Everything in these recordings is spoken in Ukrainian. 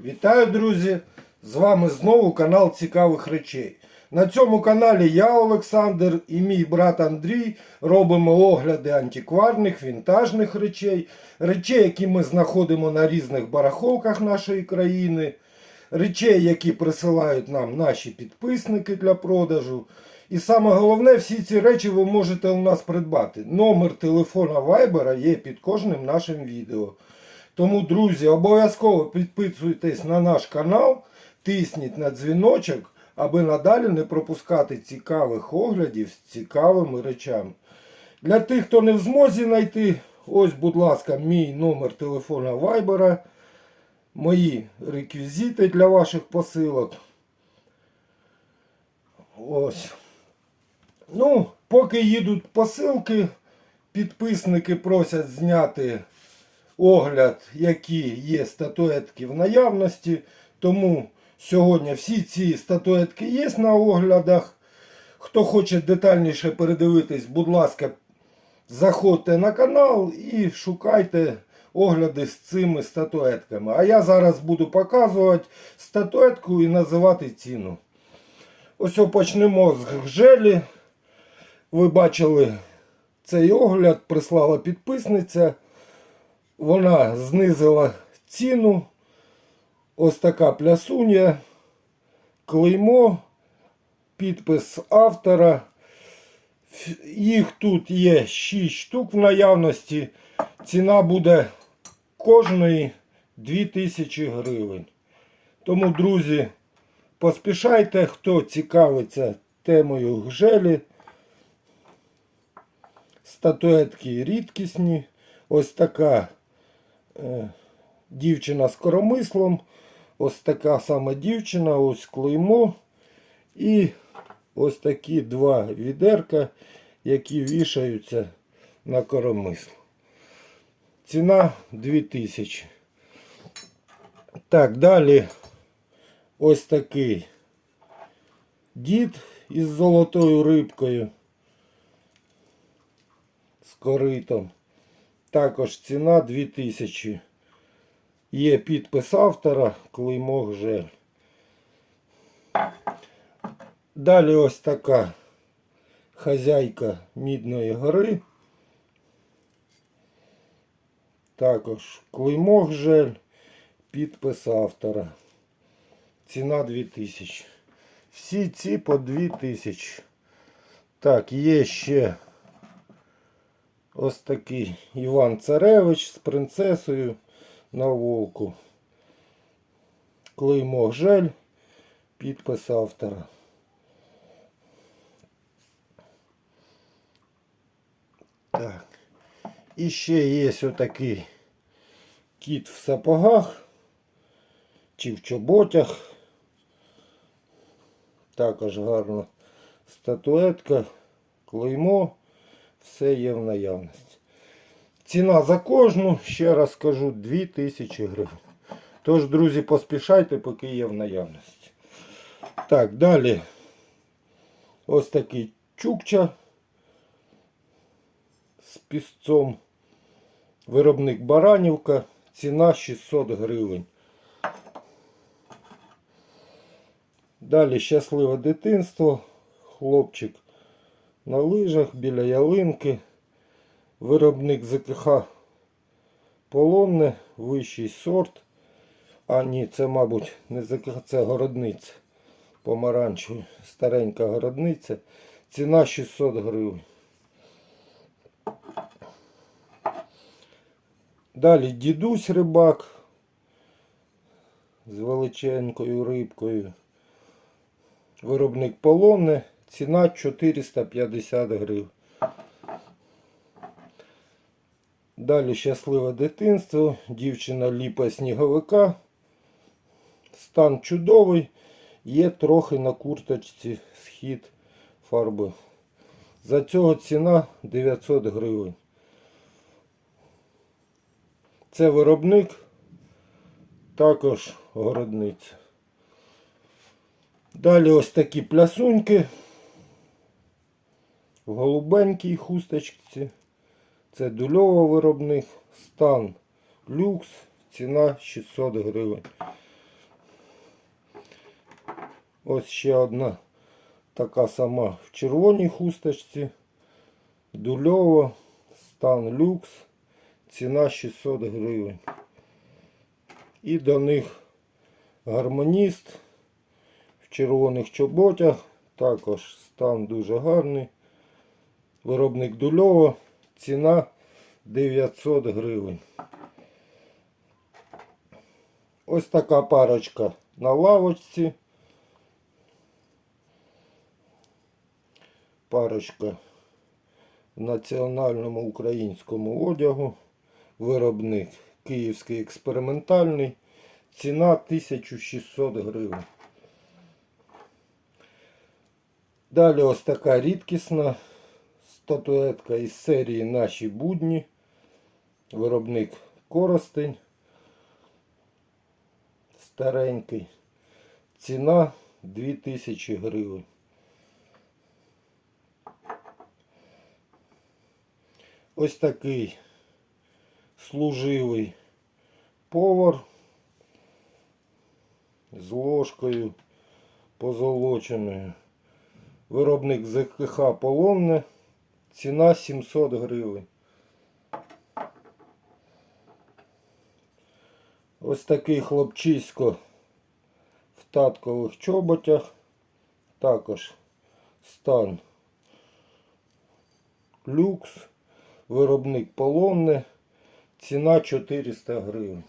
Вітаю, друзі! З вами знову канал Цікавих речей. На цьому каналі я, Олександр, і мій брат Андрій робимо огляди антикварних, вінтажних речей, речей, які ми знаходимо на різних барахолках нашої країни, речей, які присилають нам наші підписники для продажу. І саме головне, всі ці речі ви можете у нас придбати. Номер телефона Viber є під кожним нашим відео. Тому, друзі, обов'язково підписуйтесь на наш канал, тисніть на дзвіночок, аби надалі не пропускати цікавих оглядів з цікавими речами. Для тих, хто не в змозі знайти, ось, будь ласка, мій номер телефона Viber, мої реквізити для ваших посилок. Ось. Ну, поки їдуть посилки, підписники просять зняти огляд, які є статуетки в наявності. Тому сьогодні всі ці статуетки є на оглядах. Хто хоче детальніше передивитись, будь ласка, заходьте на канал і шукайте огляди з цими статуетками. А я зараз буду показувати статуетку і називати ціну. Ось почнемо з гжелі. Ви бачили цей огляд, прислала підписниця. Вона знизила ціну. Ось така плясуня, клеймо, підпис автора. Їх тут є 6 штук в наявності. Ціна буде кожної 2000 гривень. Тому, друзі, поспішайте, хто цікавиться темою гжелі. Статуетки рідкісні. Ось така дівчина з коромислом. Ось така сама дівчина, ось клеймо. І ось такі два відерка, які вішаються на коромисло. Ціна 2000. Так, далі ось такий дід із золотою рибкою. З коритом. Також ціна 2000. Є підпис автора, клеймо гжель. Далі ось така хазяйка Мідної гори. Також клеймо гжель, підпис автора. Ціна 2000. Всі ці по 2000. Так, є ще ось такий Іван Царевич з принцесою на вовку. Клеймо гжель, підпис автора. Так. І ще є отакий кіт в сапогах чи в чоботях. Також гарна статуетка, клеймо, все є в наявності. Ціна за кожну, ще раз кажу, 2000 гривень. Тож, друзі, поспішайте, поки є в наявності. Так, далі ось такий чукча з пісцом. Виробник Баранівка. Ціна 600 гривень. Далі щасливе дитинство. Хлопчик на лижах біля ялинки. Виробник ЗКХ Полонне, вищий сорт. А ні, це, мабуть, не ЗКХ, це городниця. Помаранчевий, старенька городниця. Ціна 600 гривень. Далі дідусь рибак з величенькою рибкою. Виробник полонне. Ціна 450 гривень. Далі щасливе дитинство. Дівчина ліпа сніговика. Стан чудовий. Є трохи на курточці схід фарби. За цього ціна 900 гривень. Це виробник, також городниця. Далі ось такі плясуньки в голубенькій хусточці. Це дульова виробник. Стан люкс. Ціна 600 гривень. Ось ще одна така сама в червоній хусточці. Дульова, стан люкс, ціна 600 гривень. І до них гармоніст в червоних чоботях. Також стан дуже гарний. Виробник Дульова, ціна 900 гривень. Ось така парочка на лавочці. Парочка в національному українському одягу. Виробник Київський експериментальний. Ціна 1600 гривень. Далі ось така рідкісна статуетка із серії Наші будні. Виробник Коростень. Старенький. Ціна 2000 гривень. Ось такий служивий повар з ложкою позолоченою. Виробник ЗКХ Полонне. Ціна 700 гривень. Ось такий хлопчисько в таткових чоботях. Також стан люкс. Виробник полонне. Ціна 400 гривень.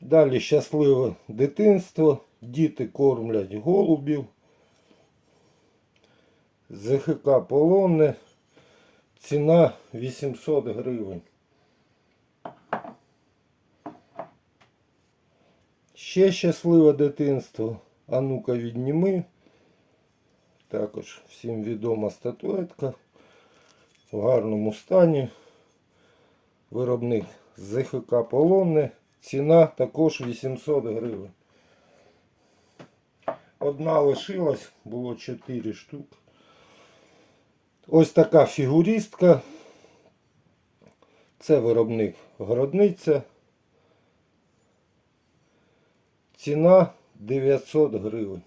Далі щасливе дитинство. Діти кормлять голубів. ЗХК полонне. Ціна 800 гривень. Ще щасливе дитинство. А ну-ка відніми. Також всім відома статуетка. В гарному стані. Виробник ЗХК полонне. Ціна також 800 гривень. Одна лишилась, було 4 штуки. Ось така фігуристка. Це виробник городниця. Ціна 900 гривень.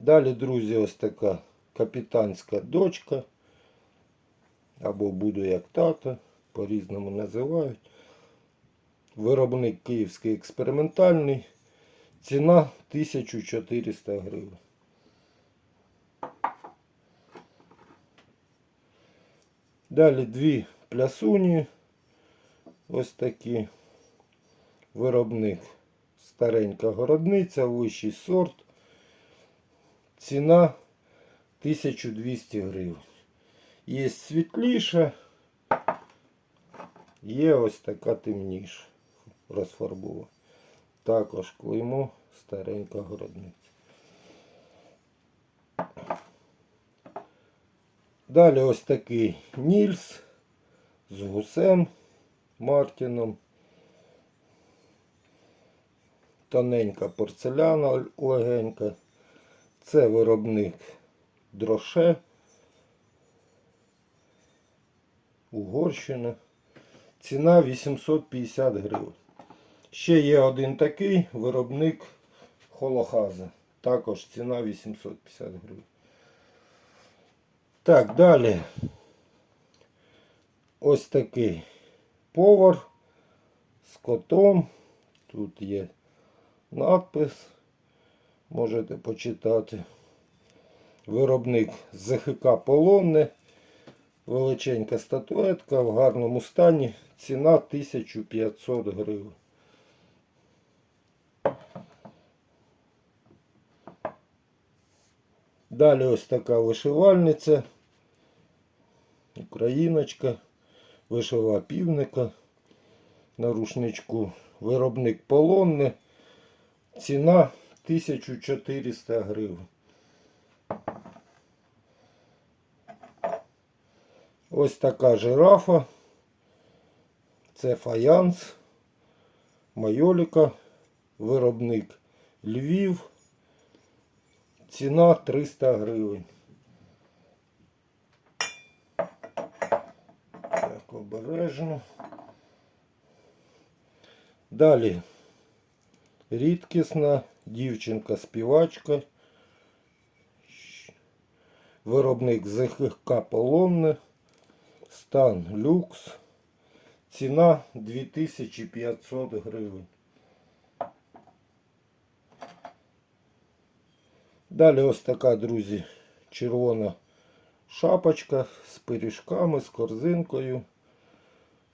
Далі, друзі, ось така капітанська дочка. Або буду як тата, по-різному називають. Виробник київський експериментальний. Ціна 1400 гривень. Далі дві плясуні. Ось такі. Виробник старенька городниця, вищий сорт. Ціна 1200 гривень. Є світліша, є ось така темніша розфарбована. Також клеймо старенька городниця. Далі ось такий Нільс з гусем Мартіном. Тоненька порцеляна легенька. Це виробник дроше. Угорщина. Ціна 850 гривень. Ще є один такий виробник холохаза. Також ціна 850 гривень. Так, далі. Ось такий повар з котом. Тут є надпис. Можете почитати. Виробник ЗХК Полонне. Величенька статуетка в гарному стані. Ціна 1500 гривень. Далі ось така вишивальниця. Україночка. Вишива півника на рушничку. Виробник полонне. Ціна 1400 гривень. Ось така жирафа. Це фаянс. Майоліка. Виробник Львів. Ціна 300 гривень. Так, обережно. Далі рідкісна дівчинка-співачка. Виробник ЗХК Полонне. Стан люкс. Ціна 2500 гривень. Далі ось така, друзі, червона шапочка з пиріжками, з корзинкою,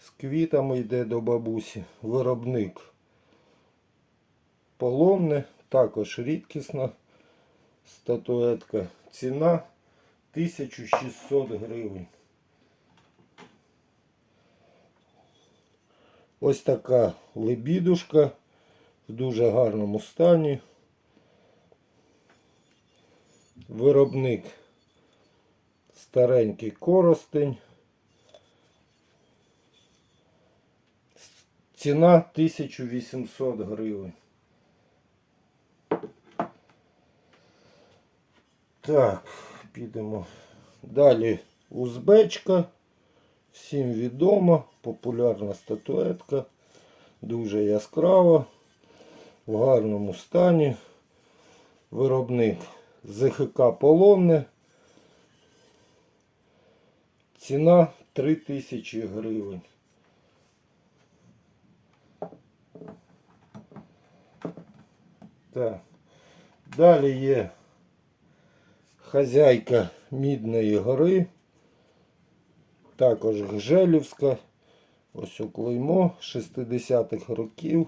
з квітами йде до бабусі. Виробник полонне, також рідкісна статуетка. Ціна 1600 гривень. Ось така лебідушка в дуже гарному стані. Виробник старенький коростень. Ціна 1800 гривень. Так, підемо. Далі узбечка. Всім відома, популярна статуетка. Дуже яскрава, в гарному стані. Виробник ЗХК Полонне. Ціна 3000 гривень. Так. Далі є хазяйка Мідної гори. Також Гжелівська. Ось у клеймо 60-х років.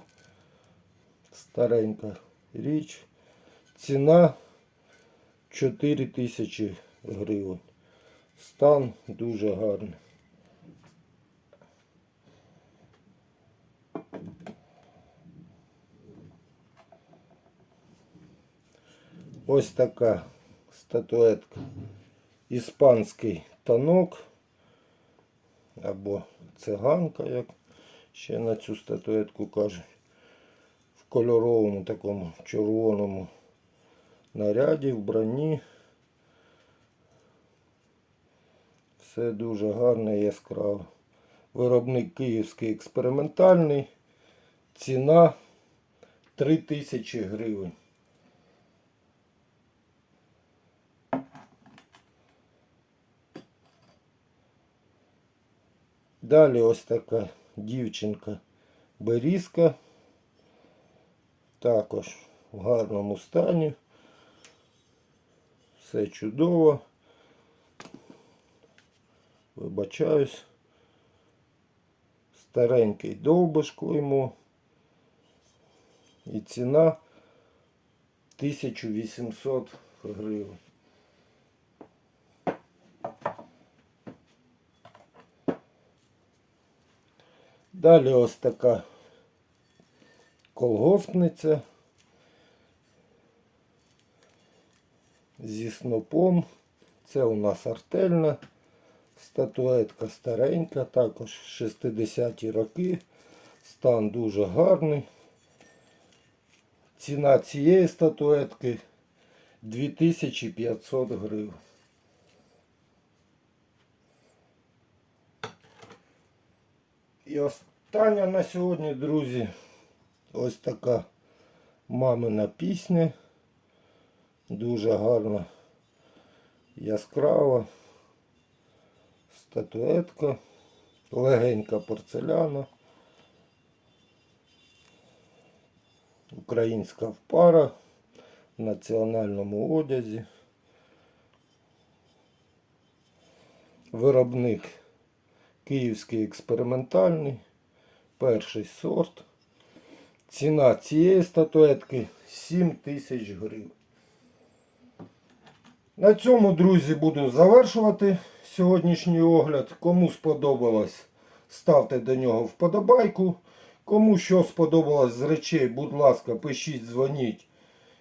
Старенька річ. Ціна 4 тисячі гривень. Стан дуже гарний. Ось така статуетка. Іспанський танок. Або циганка, як ще на цю статуетку кажуть. В кольоровому такому червоному наряді, вбранні. Все дуже гарне і яскраво. Виробник київський експериментальний. Ціна 3000 гривень. Далі ось така дівчинка берізка. Також в гарному стані. Все чудово. Вибачаюсь. Старенький довбиш клеймо. І ціна 1800 гривень. Далі ось така колгоспниця зі снопом. Це у нас артельна статуетка старенька, також 60-ті роки. Стан дуже гарний. Ціна цієї статуетки 2500 гривень. І остання на сьогодні, друзі, ось така мамина пісня. Дуже гарна, яскрава статуетка, легенька порцеляна. Українська впара в національному одязі. Виробник Київський експериментальний, перший сорт. Ціна цієї статуетки 7 тисяч гривень. На цьому, друзі, буду завершувати сьогоднішній огляд. Кому сподобалось, ставте до нього вподобайку. Кому що сподобалось з речей, будь ласка, пишіть, дзвоніть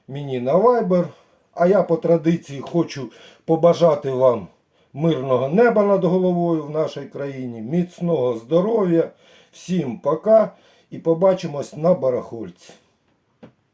мені на Viber. А я по традиції хочу побажати вам мирного неба над головою в нашій країні, міцного здоров'я. Всім пока і побачимось на барахольці.